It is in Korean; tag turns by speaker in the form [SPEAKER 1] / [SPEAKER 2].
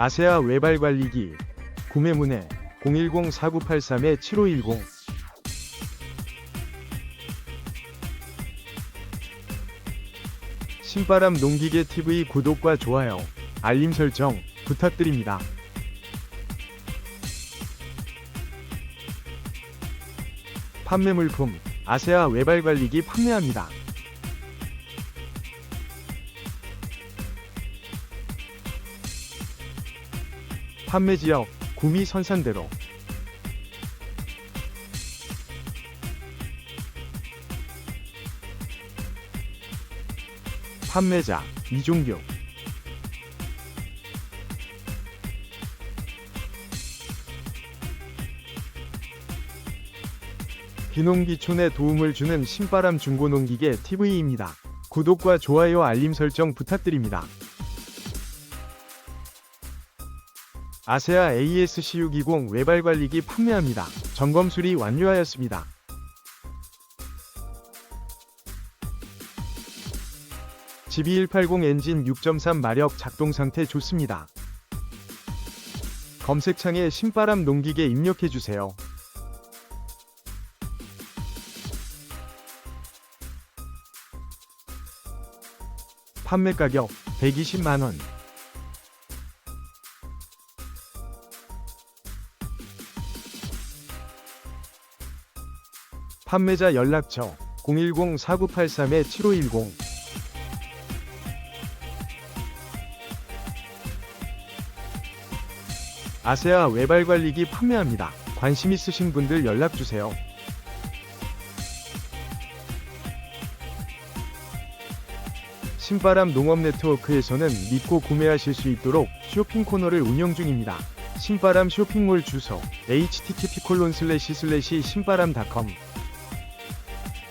[SPEAKER 1] 아세아 외발관리기 구매 문의 010-4983-7510 신바람 농기계 TV 구독과 좋아요, 알림 설정 부탁드립니다. 판매 물품 아세아 외발관리기 판매합니다. 판매 지역 구미 선산대로 판매자 이종규 귀농귀촌에 도움을 주는 신바람 중고농기계 TV입니다. 구독과 좋아요 알림 설정 부탁드립니다. 아세아 AS1620 외발 관리기 판매합니다. 점검 수리 완료하였습니다. GB180 엔진 6.3 마력 작동 상태 좋습니다. 검색창에 신바람 농기계 입력해 주세요. 판매 가격 120만원. 판매자 연락처 010-4983-7510 아세아 외발관리기 판매합니다. 관심 있으신 분들 연락주세요. 신바람 농업 네트워크에서는 믿고 구매하실 수 있도록 쇼핑 코너를 운영 중입니다. 신바람 쇼핑몰 주소 http 신바람닷컴